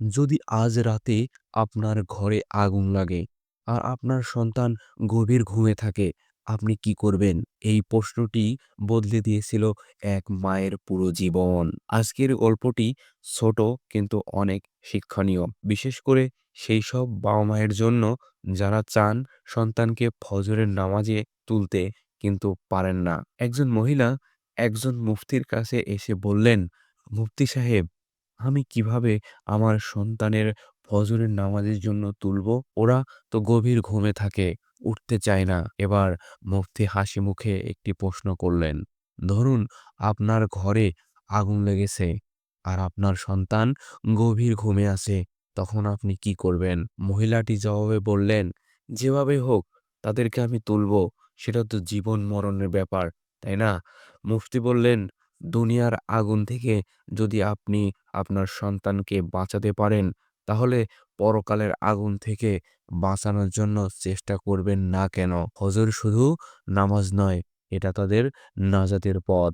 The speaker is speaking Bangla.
যদি আজ রাতে আপনার ঘরে আগুন লাগে আর আপনার সন্তান গভীর ঘুমে থাকে, আপনি কি করবেন? এই প্রশ্নটি বদলে দিয়েছিল এক মায়ের পুরো জীবন। আজকের গল্পটি ছোট কিন্তু অনেক শিক্ষণীয়। বিশেষ করে সেই সব বাবা মায়ের জন্য যারা চান সন্তানকে ফজরের নামাজে তুলতে কিন্তু পারেন না। একজন মহিলা একজন মুফতির কাছে এসে বললেন, মুফতি সাহেব আমি কীভাবে আমার সন্তানের ফজরের নামাজের জন্য তুলব? ওরা তো গভীর ঘুমে থাকে, উঠতে চায় না। এবার মুফতি হাসি মুখে একটি প্রশ্ন করলেন, ধরুন আপনার ঘরে আগুন লেগেছে আর আপনার সন্তান গভীর ঘুমে আছে, তখন আপনি কি করবেন? মহিলাটি জবাবে বললেন, যেভাবে হোক, তাদেরকে আমি তুলব। সেটা তো জীবন মরণের ব্যাপার, তাই না? মুফতি বললেন দুনিয়ার আগুন থেকে যদি আপনি আপনার সন্তানকে বাঁচাতে পারেন, তাহলে পরকালের আগুন থেকে বাঁচানোর জন্য চেষ্টা করবেন না কেন? হজর শুধু নামাজ নয়, এটা তাদের নাজাতের পথ।